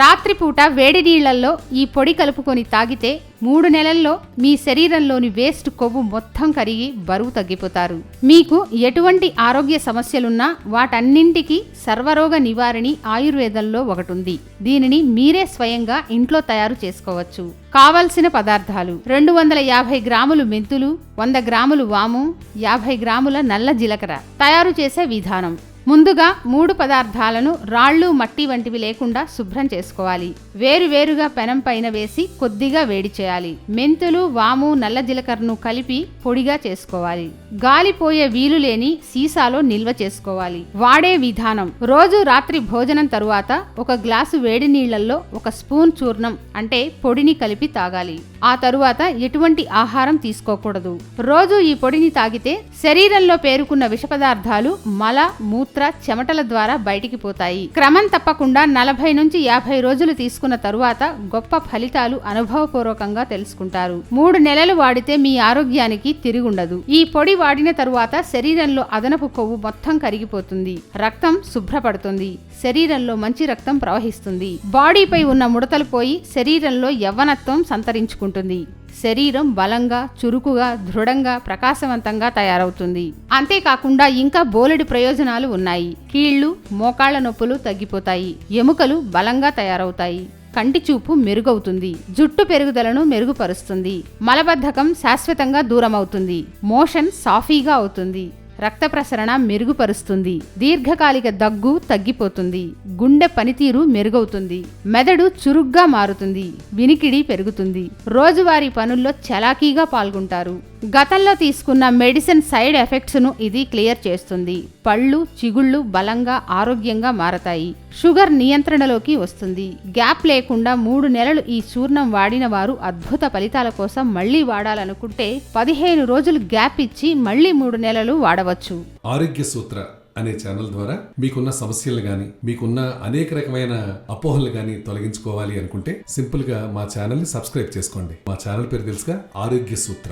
రాత్రిపూట వేడి నీళ్ళలో ఈ పొడి కలుపుకొని తాగితే మూడు నెలల్లో మీ శరీరంలోని వేస్ట్ కొవ్వు మొత్తం కరిగి బరువు తగ్గిపోతారు. మీకు ఎటువంటి ఆరోగ్య సమస్యలున్నా వాటన్నింటికి సర్వరోగ నివారణి ఆయుర్వేదంలో ఒకటుంది. దీనిని మీరే స్వయంగా ఇంట్లో తయారు చేసుకోవచ్చు. కావలసిన పదార్థాలు రెండు వందల యాభై గ్రాములు మెంతులు వంద గ్రాములు వాము యాభై గ్రాముల నల్ల జీలకర్ర తయారు చేసే విధానం. ముందుగా మూడు పదార్థాలను రాళ్ళు మట్టి వంటివి లేకుండా శుభ్రం చేసుకోవాలి. వేరు వేరుగా పెనం పైన వేసి కొద్దిగా వేడి చేయాలి. మెంతులు వాము నల్ల జీలకర్రను కలిపి పొడిగా చేసుకోవాలి. గాలిపోయే వీలు లేని సీసాలో నిల్వ చేసుకోవాలి. వాడే విధానం. రోజు రాత్రి భోజనం తరువాత ఒక గ్లాసు వేడి నీళ్ళలో ఒక స్పూన్ చూర్ణం అంటే పొడిని కలిపి తాగాలి. ఆ తరువాత ఎటువంటి ఆహారం తీసుకోకూడదు. రోజు ఈ పొడిని తాగితే శరీరంలో పేరుకున్న విష పదార్థాలు మల మూత్ర చెమటల ద్వారా బయటికి పోతాయి. క్రమం తప్పకుండా నలభై నుంచి యాభై రోజులు తీసుకున్న తరువాత గొప్ప ఫలితాలు అనుభవపూర్వకంగా తెలుసుకుంటారు. మూడు నెలలు వాడితే మీ ఆరోగ్యానికి తిరుగుండదు. ఈ పొడి వాడిన తరువాత శరీరంలో అదనపు కొవ్వు మొత్తం కరిగిపోతుంది. రక్తం శుభ్రపడుతుంది. శరీరంలో మంచి రక్తం ప్రవహిస్తుంది. బాడీపై ఉన్న ముడతలు పోయి శరీరంలో యవ్వనత్వం సంతరించుకుంటుంది. శరీరం బలంగా చురుకుగా దృఢంగా ప్రకాశవంతంగా తయారవుతుంది. అంతేకాకుండా ఇంకా బోలెడు ప్రయోజనాలు ఉన్నాయి. కీళ్ళు మోకాళ్ళ నొప్పులు తగ్గిపోతాయి. ఎముకలు బలంగా తయారవుతాయి. కంటి చూపు మెరుగవుతుంది. జుట్టు పెరుగుదలను మెరుగుపరుస్తుంది. మలబద్ధకం శాశ్వతంగా దూరమవుతుంది. మోషన్ సాఫీగా అవుతుంది. రక్త ప్రసరణ మెరుగుపరుస్తుంది. దీర్ఘకాలిక దగ్గు తగ్గిపోతుంది. గుండె పనితీరు మెరుగవుతుంది. మెదడు చురుగ్గా మారుతుంది. వినికిడి పెరుగుతుంది. రోజువారీ పనుల్లో చలాకీగా పాల్గొంటారు. గతంలో తీసుకున్న మెడిసిన్ సైడ్ ఎఫెక్ట్స్ను ఇది క్లియర్ చేస్తుంది. పళ్ళు చిగుళ్ళు బలంగా ఆరోగ్యంగా మారతాయి. షుగర్ నియంత్రణలోకి వస్తుంది. గ్యాప్ లేకుండా మూడు నెలలు ఈ చూర్ణం వాడిన వారు అద్భుత ఫలితాల కోసం మళ్ళీ వాడాలనుకుంటే పదిహేను రోజులు గ్యాప్ ఇచ్చి మళ్ళీ మూడు నెలలు వాడవచ్చు. ఆరోగ్య సూత్ర అనే ఛానల్ ద్వారా మీకున్న సమస్యలు గాని మీకున్న అనేక రకమైన అపోహలు గాని తొలగించుకోవాలి అనుకుంటే సింపుల్గా మా ఛానల్ని సబ్స్క్రైబ్ చేసుకోండి. మా ఛానల్ పేరు తెలుసుగా ఆరోగ్య సూత్ర.